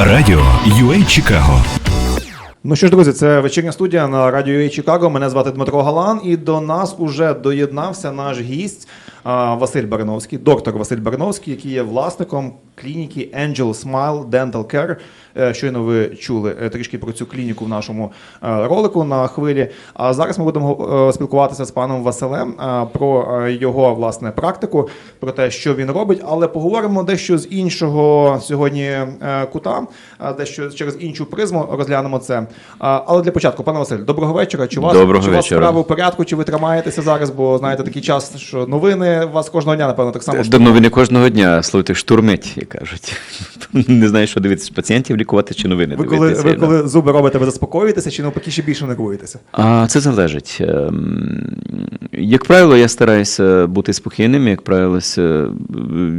Радіо UA Чикаго. Ну що ж, друзі, це вечірня студія на радіо UA Чикаго. Мене звати Дмитро Галан, і до нас уже доєднався наш гість Василь Барановський, доктор Василь Барановський, який є власником клініки Angel Smile Dental Care. Е, Щойно ви чули е, трішки про цю клініку в нашому е, ролику на хвилі. А зараз ми будемо спілкуватися з паном Василем про його власне практику, про те, що він робить, але поговоримо дещо з іншого сьогодні кута, дещо через іншу призму розглянемо це. Але для початку, пане Василь, доброго вечора. Чи вас, Доброго чи у вас справи в порядку, чи ви тримаєтеся зараз? Бо знаєте, такий час, що новини у вас кожного дня, напевно, так само. До новини кожного дня, слухайте, штурмить, як кажуть. Не знаю, що дивитися, пацієнтів лікувати чи новини Ви коли, дивитися. ви да. коли зуби робите, ви заспокоюєтеся, чи навпаки ще більше нервуєтеся? А це залежить. Ем, Як правило, я стараюся бути спокійним. Як правило,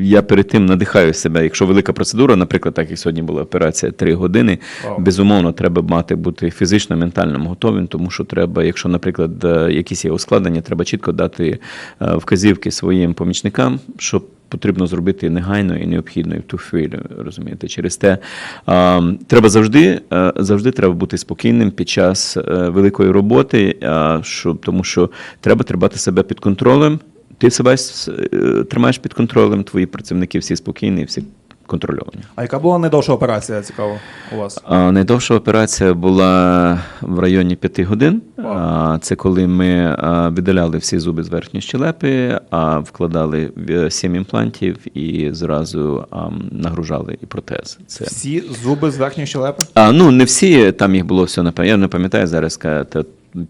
я перед тим надихаю себе. Якщо велика процедура, наприклад, так як сьогодні була операція 3 години, Вау. безумовно, треба мати бути фізично, ментально готовим, тому що треба, якщо, наприклад, е, якісь є ускладнення, треба чітко дати е, вказівки своїм помічникам, щоб потрібно зробити негайно і необхідно і в ту хвилю, розумієте. Через те а, треба завжди, е, завжди треба бути спокійним під час е, великої роботи, а, щоб, тому що треба тримати себе під контролем. Ти себе е, тримаєш під контролем, твої працівники всі спокійні, всі контрольовані. А яка була найдовша операція, цікаво, у вас? А, Найдовша операція була в районі 5 годин. А, Це коли ми видаляли всі зуби з верхньої щелепи, а вкладали в- сім імплантів і зразу а, нагружали і протез. Це Всі зуби з верхньої щелепи? а, ну не всі, там їх було все. Я не пам'ятаю зараз, ка-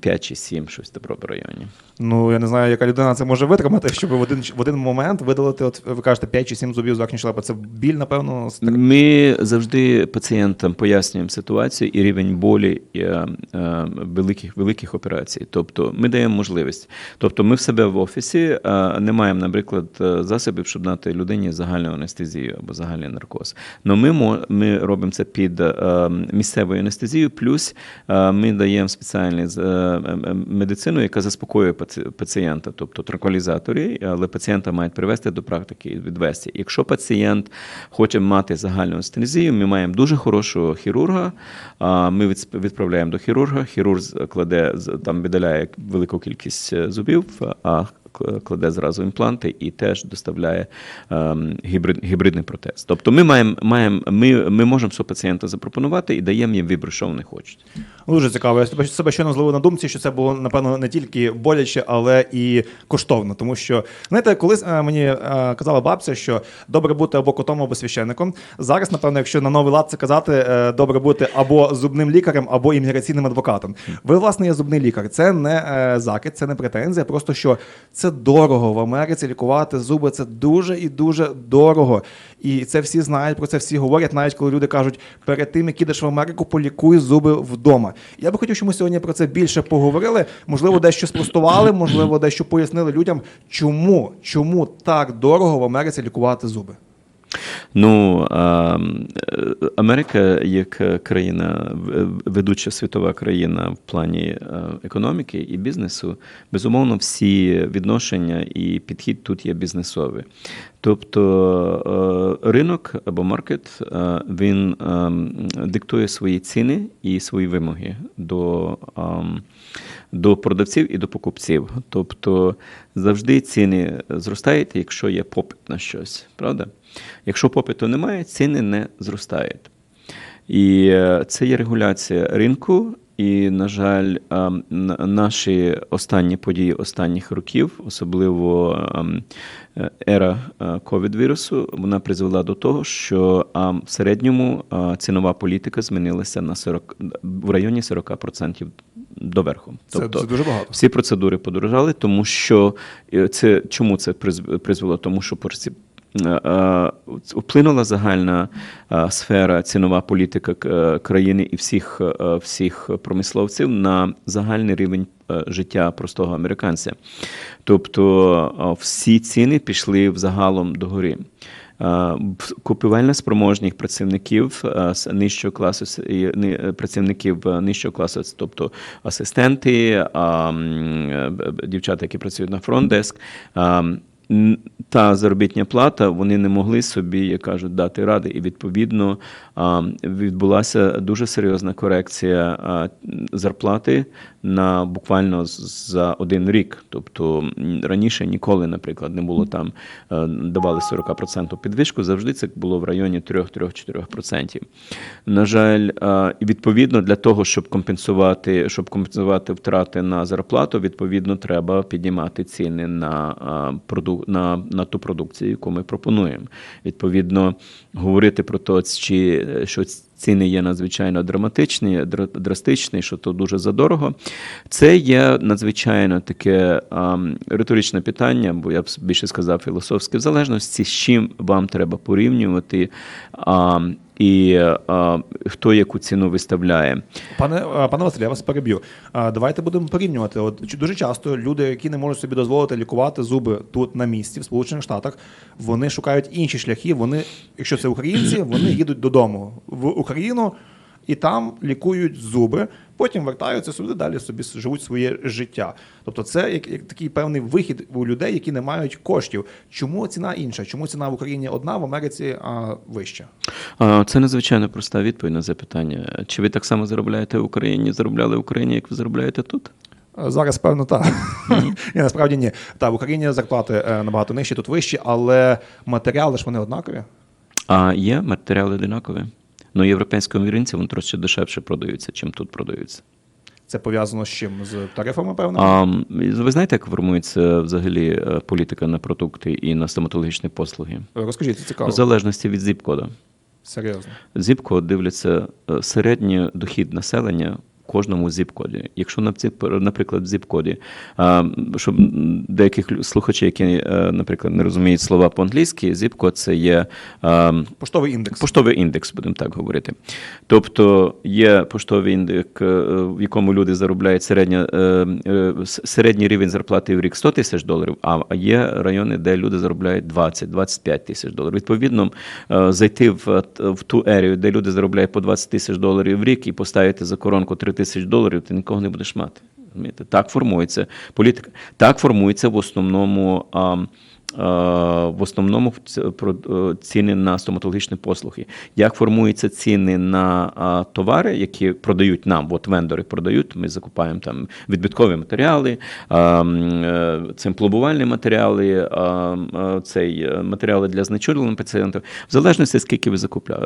5 чи 7, щось в районі. Ну, я не знаю, яка людина це може витримати, щоб в один, в один момент видалити, от ви кажете, 5 чи 7 зубів з верхньої щелепи. Це біль, напевно, Ми завжди пацієнтам пояснюємо ситуацію і рівень болі е, е, великих, великих операцій. Тобто ми даємо можливість. Тобто ми в себе в офісі е, не маємо, наприклад, е, засобів, щоб дати людині загальну анестезію або загальний наркоз. Но ми, ми робимо це під е, місцевою анестезією, плюс е, ми даємо спеціальну е, медицину, яка заспокоює паці- пацієнта, тобто транквілізатори, але пацієнта мають привести до практики і відвести. Якщо пацієнт хоче мати загальну анестезію, ми маємо дуже хорошого хірурга. Ми відправляємо до хірурга. Хірург кладе там видаляє велику кількість е, зубів, кладе зразу імпланти і теж доставляє ем, гібрид, гібридний протез. Тобто ми маємо, маємо ми, ми можемо свого пацієнта запропонувати і даємо їм вибір, що вони хочуть. Дуже цікаво. Я себе, щойно зловив на думці, що це було, напевно, не тільки боляче, але і коштовно. Тому що, знаєте, колись е, мені е, казала бабця, що добре бути або котом, або священником. Зараз, напевно, якщо на новий лад це казати, е, добре бути або зубним лікарем, або імміграційним адвокатом. Ви, власне, є зубний лікар. Це не е, закид, це не претензія, просто що це дорого в Америці лікувати зуби. Це дуже і дуже дорого. І це всі знають, про це всі говорять, навіть коли люди кажуть, перед тим, як ідеш в Америку, полікуй зуби вдома. Я би хотів, щоб ми сьогодні про це більше поговорили. Можливо, дещо спростували, можливо, дещо пояснили людям, чому, чому так дорого в Америці лікувати зуби. Ну Америка як країна, ведуча світова країна в плані економіки і бізнесу, безумовно, всі відношення і підхід тут є бізнесовий. Тобто ринок або маркет він диктує свої ціни і свої вимоги до. До продавців і до покупців. Тобто завжди ціни зростають, якщо є попит на щось, правда? Якщо попиту немає, ціни не зростають. І е, це є регуляція ринку. І, на жаль, ем, наші останні події останніх років, особливо е, ера ковід-вірусу, вона призвела до того, що в середньому е, цінова політика змінилася на 40, в районі 40% доверху. Це, це дуже багато. Всі процедури подорожали, тому що е, це чому це призвело? Тому що порці- е, е, вплинула загальна сфера цінова політика країни і всіх, всіх промисловців на загальний рівень життя простого американця. Тобто всі ціни пішли взагалом догори. Е, Купівельна спроможність працівників е, з нижчого класу е, працівників нижчого класу, тобто асистенти, дівчата, які працюють на фронт-деск, та заробітня плата, вони не могли собі, як кажуть, дати ради. І відповідно відбулася дуже серйозна корекція зарплати на буквально за один рік. Тобто раніше ніколи, наприклад, не було там е, давали 40% підвищку, завжди це було в районі 3-4%. На жаль, відповідно для того, щоб компенсувати, щоб компенсувати втрати на зарплату, відповідно, треба піднімати ціни на, е, проду- на, на ту продукцію, яку ми пропонуємо. Відповідно, говорити про те, чи що ціни є надзвичайно драматичні, дра- драстичні, що то дуже задорого. Це є надзвичайно таке а, риторичне питання, бо я б більше сказав філософське, в залежності з чим вам треба порівнювати. А, і а, хто яку ціну виставляє. Пане пане Василь, я вас переб'ю. Давайте будемо порівнювати. От дуже часто люди, які не можуть собі дозволити лікувати зуби тут на місці, в Сполучених Штатах, вони шукають інші шляхи. Вони, якщо це українці, вони їдуть додому в Україну і там лікують зуби. Потім вертаються сюди, далі собі живуть своє життя. Тобто, це як, як такий певний вихід у людей, які не мають коштів. Чому ціна інша? Чому ціна в Україні одна, в Америці а, вища? Це надзвичайно проста відповідь на запитання. Чи ви так само заробляєте в Україні, заробляли в Україні, як ви заробляєте тут? Зараз, певно, так. Ні, насправді ні. Так, в Україні зарплати е, набагато нижчі, тут вищі, але матеріали ж вони однакові. А є матеріали одинакові. Ну, європейському ринці вони трошки дешевше продаються, чим тут продаються. Це пов'язано з чим? З тарифами, певно? А ви знаєте, як формується взагалі е, політика на продукти і на стоматологічні послуги? Розкажіть, це цікаво. В залежності від зіп-кода. Серйозно. Зіп-код дивляться е, середній дохід населення. Кожному зіп-коді. Якщо наприклад, в зіп-коді, щоб деяких слухачів, які, е, наприклад, не розуміють слова по-англійськи, зіп-код це є Поштовий індекс. Поштовий індекс, будемо так говорити. Тобто є поштовий індекс, е, в якому люди заробляють середня, е, середній рівень зарплати в рік 100 тисяч доларів, а є райони, де люди заробляють 20-25 тисяч доларів. Відповідно, зайти в, в ту ерію, де люди заробляють по 20 тисяч доларів в рік і поставити за коронку 3 тисячі доларів, ти нікого не будеш мати. Так формується політика. Так формується в основному. Е, в основному е, ціни на стоматологічні послуги. Як формуються ціни на товари, які продають нам, от вендори продають, ми закупаємо там відбиткові матеріали, а, м, е, пломбувальні матеріали, цей матеріали для знечулювання пацієнтів, в залежності скільки ви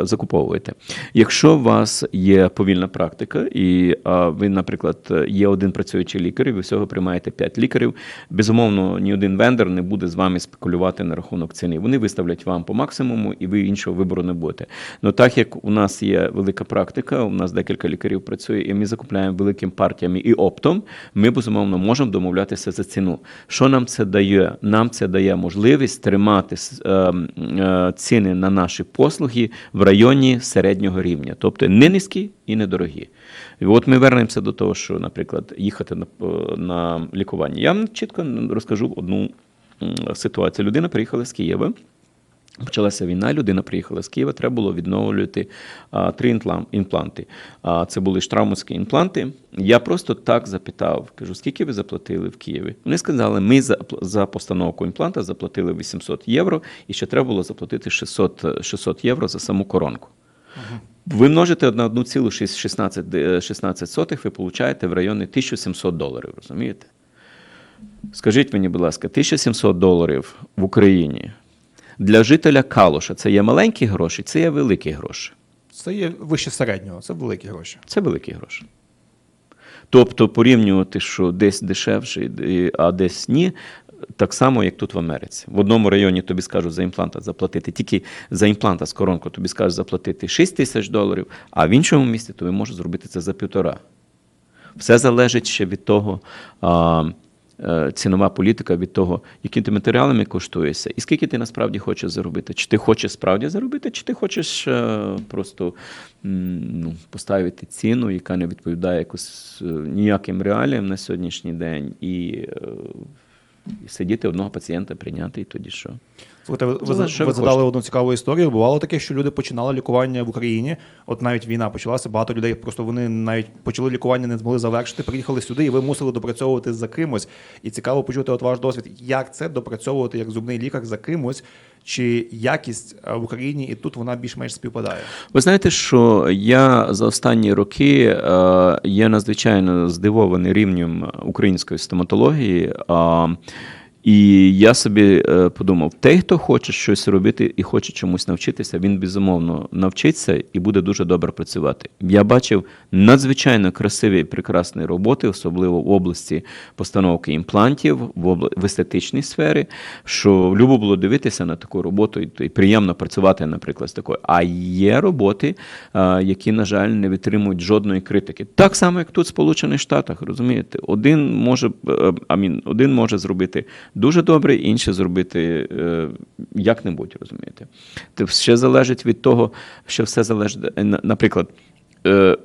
закуповуєте. Якщо у вас є повільна практика, і ви, наприклад, є один працюючий лікар, і ви всього приймаєте 5 лікарів, безумовно, ні один вендор не буде з вами спекулювати на рахунок ціни. Вони виставлять вам по максимуму, і ви іншого вибору не будете. Ну так як у нас є велика практика, у нас декілька лікарів працює, і ми закупляємо великими партіями і оптом, ми безумовно можемо домовлятися за ціну. Що нам це дає? Нам це дає можливість тримати е, е, ціни на наші послуги в районі середнього рівня, тобто не низькі і не дорогі. І от ми вернемося до того, що, наприклад, їхати на, е, на лікування. Я вам чітко розкажу одну м, ситуацію. Людина приїхала з Києва. Почалася війна, людина приїхала з Києва, треба було відновлювати а, три імпланти. А, це були штраумовські імпланти. Я просто так запитав, кажу, скільки ви заплатили в Києві? Вони сказали, ми за, за постановку імпланта заплатили 800 євро, і ще треба було заплатити 600, 600 євро за саму коронку. Ви множите на 1,16, 16 сотих, ви получаєте в районі 1700 доларів, розумієте? Скажіть мені, будь ласка, 1700 доларів в Україні для жителя Калуша це є маленькі гроші, це є великі гроші. Це є вище середнього, це великі гроші. Це великі гроші. Тобто порівнювати, що десь дешевше, а десь ні, так само, як тут в Америці. В одному районі тобі скажуть за імпланта заплатити, тільки за імпланта з коронку тобі скажуть заплатити 6 тисяч доларів, а в іншому місті тобі можуть зробити це за півтора. Все залежить ще від того, цінова політика, від того, якими ти матеріалами коштуєшся, і скільки ти насправді хочеш заробити. Чи ти хочеш справді заробити, чи ти хочеш е, просто ну, поставити ціну, яка не відповідає якось е, ніяким реаліям на сьогоднішній день, і, е, і сидіти одного пацієнта прийняти, і тоді що? Слухайте, ви, ви, ви ви задали хочете. одну цікаву історію. Бувало таке, що люди починали лікування в Україні. От навіть війна почалася, багато людей просто вони навіть почали лікування, не змогли завершити, приїхали сюди, і ви мусили допрацьовувати за кимось. І цікаво почути от ваш досвід. Як це допрацьовувати як зубний лікар за кимось? Чи якість е, в Україні і тут вона більш-менш співпадає? Ви знаєте, що я за останні роки е, є надзвичайно здивований рівнем української стоматології. І я собі е, подумав: той, хто хоче щось робити і хоче чомусь навчитися, він безумовно навчиться і буде дуже добре працювати. Я бачив надзвичайно красиві і прекрасні роботи, особливо в області постановки імплантів, в, естетичній сфері, що любо було дивитися на таку роботу і, приємно працювати, наприклад, з такою. А є роботи, е, які, на жаль, не витримують жодної критики. Так само, як тут, в Сполучених Штатах, розумієте, один може, е, амін, один може зробити дуже добре, інше зробити е, як-небудь, розумієте. Це ще залежить від того, що все залежить, е, на- наприклад, е,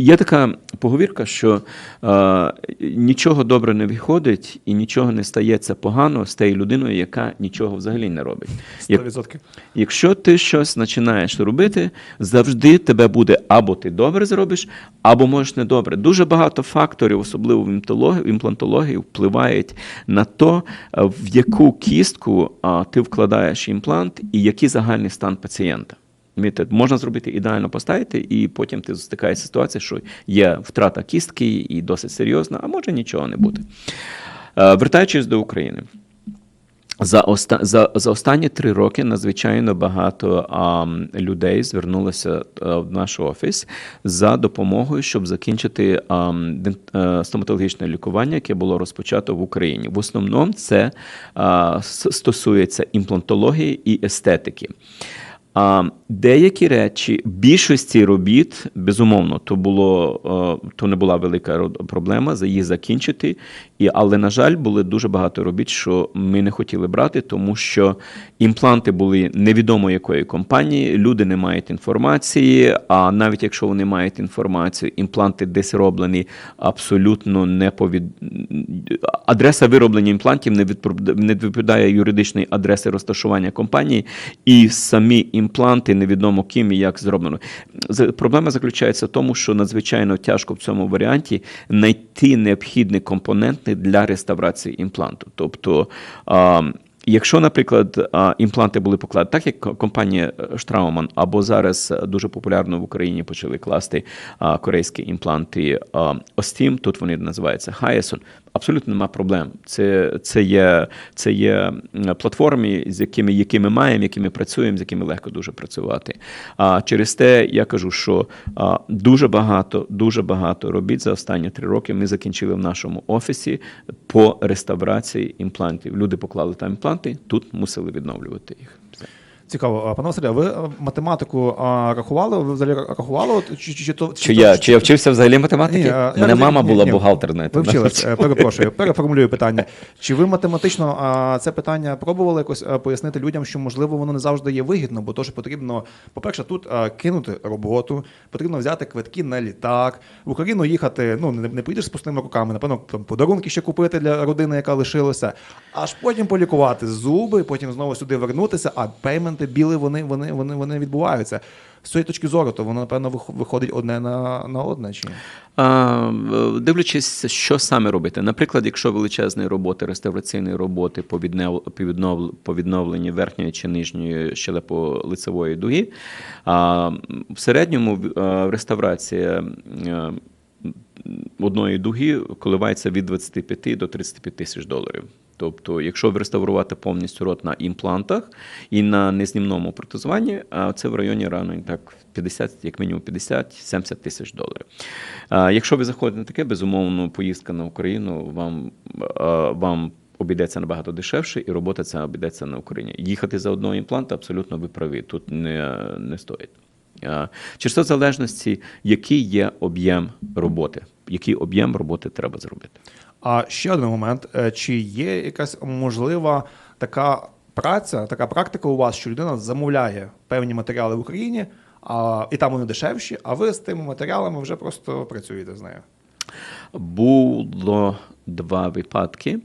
Є така поговірка, що е, нічого добре не виходить і нічого не стається погано з тією людиною, яка нічого взагалі не робить. 100%. Якщо ти щось починаєш робити, завжди тебе буде або ти добре зробиш, або можеш недобре. Дуже багато факторів, особливо в імплантології, впливають на то, е, в яку кістку ти вкладаєш імплант і який загальний стан пацієнта. Можна зробити ідеально поставити, і потім ти стикаєшся з ситуацією, що є втрата кістки і досить серйозна, а може нічого не бути. Е, Вертаючись до України. За, оста, за, за останні три роки надзвичайно багато а, людей звернулося а, в наш офіс за допомогою, щоб закінчити а, ден- е, стоматологічне лікування, яке було розпочато в Україні. В основному це а, стосується імплантології і естетики. А деякі речі, більшості робіт, безумовно, то було е, то не була велика проблема за їх закінчити. І, але, на жаль, були дуже багато робіт, що ми не хотіли брати, тому що імпланти були невідомо якої компанії, люди не мають інформації. А навіть якщо вони мають інформацію, імпланти десь роблені абсолютно не повід... адреса вироблення імплантів не відповідає юридичній адреси розташування компанії, і самі імпланти невідомо ким і як зроблено. Проблема заключається в тому, що надзвичайно тяжко в цьому варіанті знайти необхідні компоненти для реставрації імпланту. Тобто, Якщо, наприклад, імпланти були покладені, так як компанія Штрауман, або зараз дуже популярно в Україні почали класти корейські імпланти Остім, тут вони називаються Хайесон, абсолютно нема проблем. Це, це, є, це є платформи, з якими, які ми маємо, які ми працюємо, з якими легко дуже працювати. А через те я кажу, що а, дуже багато, дуже багато робіт за останні три роки ми закінчили в нашому офісі по реставрації імплантів. Люди поклали там імпланти, тут мусили відновлювати їх. Цікаво, пане Василе, ви е, математику а, рахували? Ви взагалі рахували? От, Чи, чи, чи, то- Чи я, чи я вчився взагалі математики? Ні, а, я Мене розумію, мама ні, була ні. бухгалтерною. Ви вчились, е, перепрошую, переформулюю питання. Чи ви математично а, це питання пробували якось е, пояснити людям, що можливо воно не завжди є вигідно, бо то ж потрібно, по-перше, тут а, кинути роботу, потрібно взяти квитки на літак, в Україну їхати. Ну не, не поїдеш з пустими руками, напевно, там подарунки ще купити для родини, яка лишилася, аж потім полікувати зуби, потім знову сюди вернутися. А пейменти біли вони, вони, вони, вони відбуваються. З цієї точки зору, то воно напевно виходить одне на, на одне. Чи? А, дивлячись, що саме робити. Наприклад, якщо величезні роботи, реставраційні роботи по, віднев, по, віднов, по відновленні верхньої чи нижньої щелепо-лицевої дуги, а, в середньому е, реставрація е, одної дуги коливається від 25 до 35 тисяч доларів. Тобто, якщо реставрувати повністю рот на імплантах і на незнімному протезуванні, а це в районі рано так 50, як мінімум 50-70 тисяч доларів. Якщо ви заходите на таке, безумовно, поїздка на Україну вам, вам обійдеться набагато дешевше, і робота ця обійдеться на Україні. Їхати за одного імпланта абсолютно ви праві, тут не, не стоїть. Через залежності, який є об'єм роботи, який об'єм роботи треба зробити. А ще один момент: Е, чи є якась можлива така праця, така практика у вас, що людина замовляє певні матеріали в Україні, а, і там вони дешевші, а ви з тими матеріалами вже просто працюєте з нею? Було два випадки.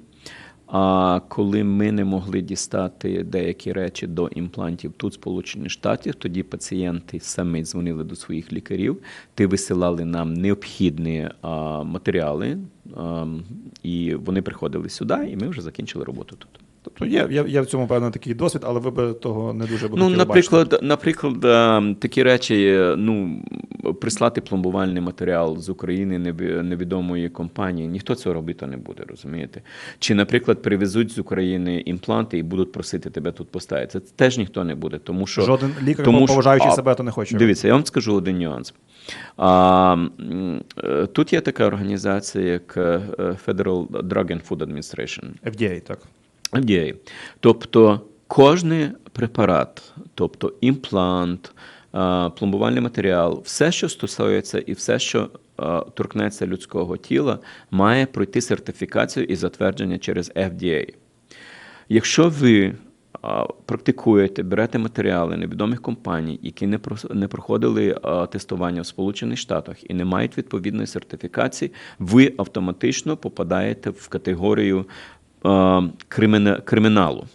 А коли ми не могли дістати деякі речі до імплантів тут, Сполучених Штатів, тоді пацієнти самі дзвонили до своїх лікарів, ти висилали нам необхідні матеріали, і вони приходили сюди, і ми вже закінчили роботу тут. Тобто є, є, є в цьому певно такий досвід, але ви би того не дуже би Ну, наприклад, наприклад, е, такі речі, ну, прислати пломбувальний матеріал з України невідомої компанії, ніхто цього робити не буде, розумієте? Чи, наприклад, привезуть з України імпланти і будуть просити тебе тут поставити. Це теж ніхто не буде, тому що Жоден лікар, тому що- поважаючий а, себе, то не хоче. Дивіться, я вам скажу один нюанс. А, е, тут є така організація, як е, Federal Drug and Food Administration. FDA, так. FDA. Тобто кожний препарат, тобто імплант, пломбувальний матеріал, все, що стосується і все, що торкнеться людського тіла, має пройти сертифікацію і затвердження через FDA. Якщо ви практикуєте, берете матеріали невідомих компаній, які не проходили тестування в Сполучених Штатах і не мають відповідної сертифікації, ви автоматично попадаєте в категорію криміналу.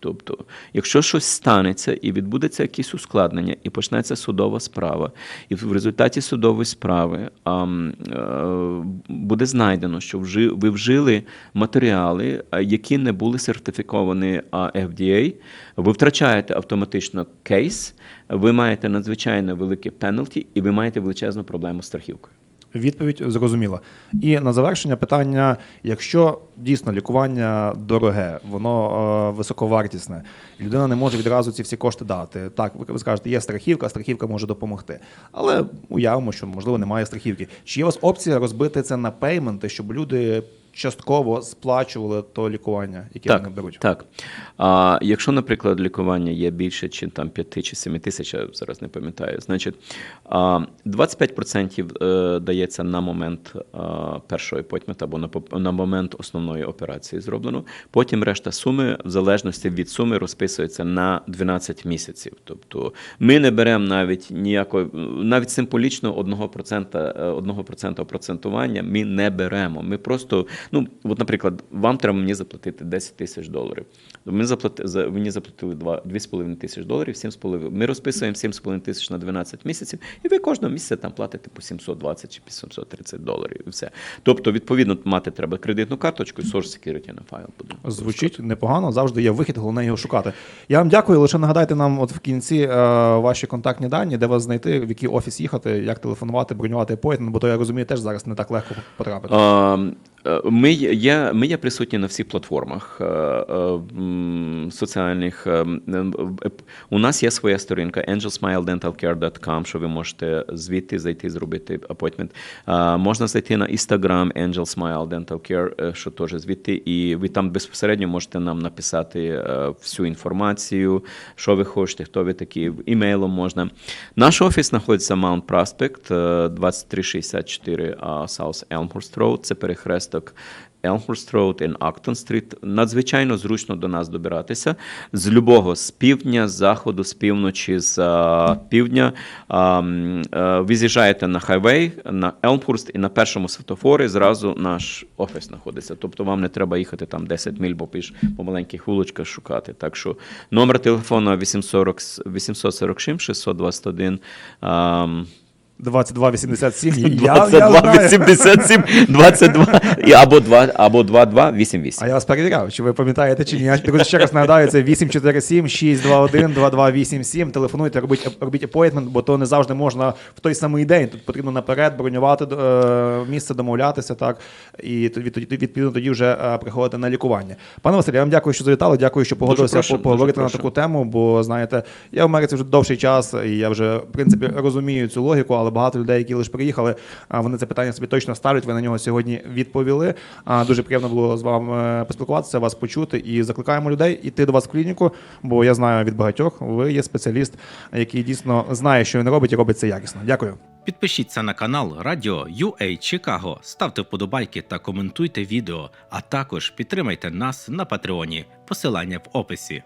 Тобто, якщо щось станеться і відбудеться якісь ускладнення, і почнеться судова справа, і в результаті судової справи а, м, е, буде знайдено, що вжи, ви вжили матеріали, які не були сертифіковані а, FDA, ви втрачаєте автоматично кейс, ви маєте надзвичайно великі пенальті, і ви маєте величезну проблему з страхівкою. Відповідь зрозуміла. І на завершення питання: якщо дійсно лікування дороге, воно е, високовартісне, людина не може відразу ці всі кошти дати. Так, ви, ви скажете, є страхівка, страхівка може допомогти. Але уявимо, що можливо немає страхівки. Чи є у вас опція розбити це на пейменти, щоб люди частково сплачували то лікування, яке вони беруть? Так. А, якщо, наприклад, лікування є більше, чи там 5 чи 7 тисяч, я зараз не пам'ятаю, значить а, 25% е, дається на момент а, першого апойтмента або на, момент основної операції зроблено. Потім решта суми, в залежності від суми, розписується на 12 місяців. Тобто ми не беремо навіть ніякої, навіть символічно 1%, е, 1% процентування ми не беремо. Ми просто, ну, от, наприклад, вам треба мені заплатити 10 тисяч доларів. Ми заплати, за, мені заплатили два- 2,5 тисяч доларів, 7,5. Ми розписуємо 7,5 тисяч на 12 місяців, і ви кожного місяця там платите по 720 чи 730 доларів. І все. Тобто, відповідно, мати треба кредитну карточку і Social Security на файл. Звучить непогано, завжди є вихід, головне його шукати. Я вам дякую. Лише нагадайте нам, от в кінці е, ваші контактні дані, де вас знайти, в який офіс їхати, як телефонувати, бронювати апойтмент, бо то я розумію, теж зараз не так легко потрапити. А, е, Ми є, ми є присутні на всіх платформах е, е, соціальних. е, е, У нас є своя сторінка angelsmiledentalcare.com, що ви можете звідти зайти, зробити апойтмент. Можна зайти на Instagram Angel Smile Dental Care, е, що теж звідти, і ви там безпосередньо можете нам написати е, всю інформацію, що ви хочете, хто ви такі, імейлом можна. Наш офіс знаходиться Mount Prospect, е, 2364 а, South Elmhurst Road, це перехресток Elmhurst Road і Acton Street. Надзвичайно зручно до нас добиратися з любого з півдня, з заходу, з півночі, з а, півдня. А, м, е, ви з'їжджаєте на хайвей, на Elmhurst і на першому світофорі зразу наш офіс знаходиться. Тобто вам не треба їхати там 10 міль, бо піш по маленьких вуличках шукати. Так що номер телефону 840, 847 621 ам, 2287. Я, я 22 знаю. 87 22 і або 2 або 22 88. А я вас перевіряв, чи ви пам'ятаєте чи ні. Я друзі, ще раз нагадаю, це 847 621 2287. Телефонуйте, робіть, робіть апойтмент, бо то не завжди можна в той самий день. Тут потрібно наперед бронювати е, місце, домовлятися, так, і тоді, тоді, відповідно тоді вже е, приходити на лікування. Пане Василь, я вам дякую, що завітали. Дякую, що погодилися прошу, поговорити на таку тему, бо знаєте, я в Америці вже довший час, і я вже в принципі розумію цю логіку, але багато людей, які лише приїхали, вони це питання собі точно ставлять. Ви на нього сьогодні відповіли. Дуже приємно було з вами поспілкуватися, вас почути і закликаємо людей іти до вас в клініку, бо я знаю від багатьох, ви є спеціаліст, який дійсно знає, що він робить, і робить це якісно. Дякую. Підпишіться на канал Радіо UA Чикаго, ставте вподобайки та коментуйте відео, а також підтримайте нас на Патреоні. Посилання в описі.